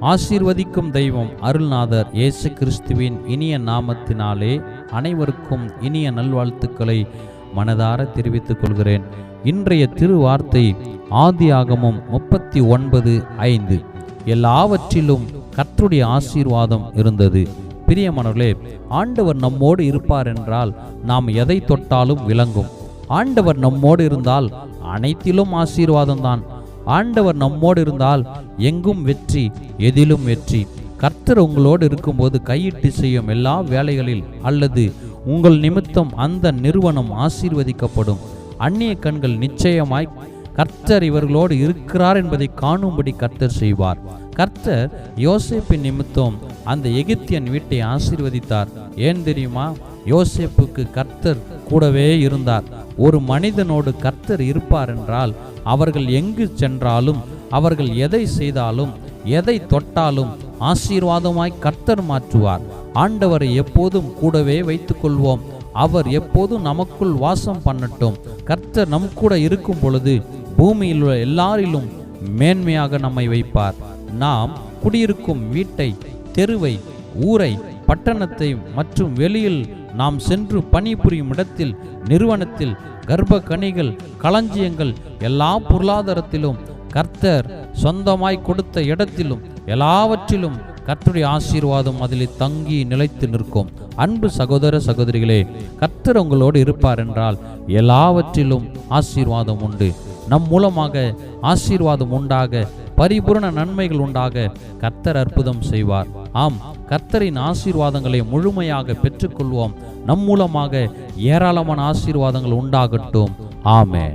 ஆசீர்வதிக்கும் தெய்வம் அருள்நாதர் இயேசு கிறிஸ்துவின் இனிய நாமத்தினாலே அனைவருக்கும் இனிய நல்வாழ்த்துக்களை மனதார தெரிவித்துக் கொள்கிறேன். இன்றைய திருவார்த்தை ஆதியாகமும் முப்பத்தி ஒன்பது ஐந்து. எல்லாவற்றிலும் கற்றுடைய ஆசீர்வாதம் இருந்தது. பிரியமானவர்களே ஆண்டவர் நம்மோடு இருப்பார் என்றால் நாம் எதை தொட்டாலும் விளங்கும். ஆண்டவர் நம்மோடு இருந்தால் அனைத்திலும் ஆசீர்வாதம்தான். ஆண்டவர் நம்மோடு இருந்தால் எங்கும் வெற்றி எதிலும் வெற்றி. கர்த்தர் உங்களோடு இருக்கும்போது கையிட்டு செய்யும் எல்லா வேலைகளில் அல்லது உங்கள் நிமித்தம் அந்த நிறுவனம் ஆசீர்வதிக்கப்படும். அந்நிய கண்கள் நிச்சயமாய் கர்த்தர் இவர்களோடு இருக்கிறார் என்பதை காணும்படி கர்த்தர் செய்வார். கர்த்தர் யோசேப்பின் நிமித்தம் அந்த எகிப்தியன் வீட்டை ஆசீர்வதித்தார். ஏன் தெரியுமா? யோசேப்புக்கு கர்த்தர் கூடவே இருந்தார். ஒரு மனிதனோடு கர்த்தர் இருப்பார் என்றால் அவர்கள் எங்கு சென்றாலும் அவர்கள் எதை செய்தாலும் எதை தொட்டாலும் ஆசீர்வாதமாய் கர்த்தர் மாற்றுவார். ஆண்டவரை எப்போதும் கூடவே வைத்துக் கொள்வோம் அவர் எப்போதும் நமக்குள் வாசம் பண்ணட்டும். கர்த்தர் நம் கூட இருக்கும் பொழுது பூமியில் உள்ள எல்லாரிலும் மேன்மையாக நம்மை வைப்பார். நாம் குடியிருக்கும் வீட்டை தெருவை ஊரை பட்டணத்தை மற்றும் வெளியில் நாம் சென்று பணிபுரியும் இடத்தில் நிறுவனத்தில் கர்ப்ப கனிகள் களஞ்சியங்கள் எல்லா பொருளாதாரத்திலும் கர்த்தர் சொந்தமாய் கொடுத்த இடத்திலும் எல்லாவற்றிலும் கர்த்தருடைய ஆசீர்வாதம் அதில் தங்கி நிலைத்து நிற்கும். அன்பு சகோதர சகோதரிகளே கர்த்தர் உங்களோடு இருப்பார் என்றால் எல்லாவற்றிலும் ஆசீர்வாதம் உண்டு. நம் மூலமாக ஆசீர்வாதம் உண்டாக பரிபூரண நன்மைகள் உண்டாக கர்த்தர் அற்புதம் செய்வார். ஆம் கர்த்தரின் ஆசீர்வாதங்களை முழுமையாக பெற்றுக்கொள்வோம். நம் மூலமாக ஏராளமான ஆசீர்வாதங்கள் உண்டாகட்டும். ஆமே